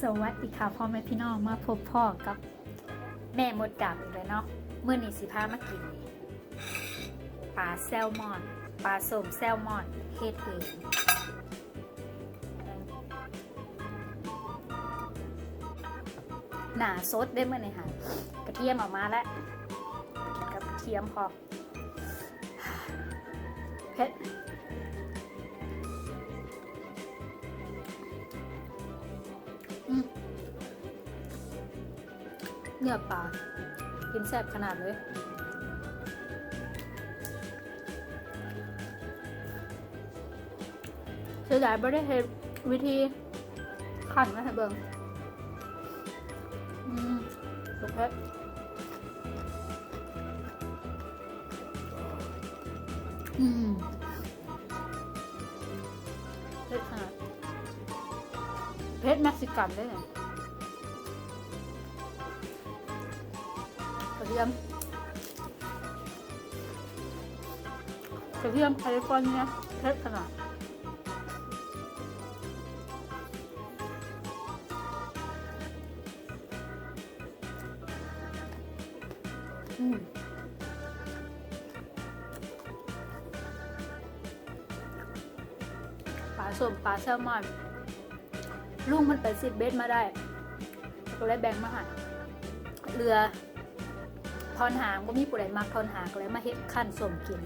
สวัสดีค่ะพ่อแม่พี่น้องมาพบพ่อกับแม่มดดำอีกแล้วเนาะเมื่อนี้สิพามากินปลาแซลมอนปลาสมแซลมอนเฮ็ดเองหนาซดได้เมื่อไหร่ค่ะกระเทียมออกมาแล้วกินกับกระเทียมพอเผ็ด เนื้อปลากินแซ่บขนาดเลยเสียดายไม่ได้เห็นวิธีขันมาให้เบิ่งอืมโอเคอืม ผ็ดเม็กซิกันด้วยเนี่ยกระเทียมกระเทียมแคลิฟอร์เนียเผ็ดขนาดอืมปลาส้มปลาแซลมอน ลุงมันไปสิบเบสมาได้ก็เลยแบ่งมาใหาเรือทอนหางก็มีผู้ใดมักทอนหางก็เลยมาเฮ็ดขั้นสมกิน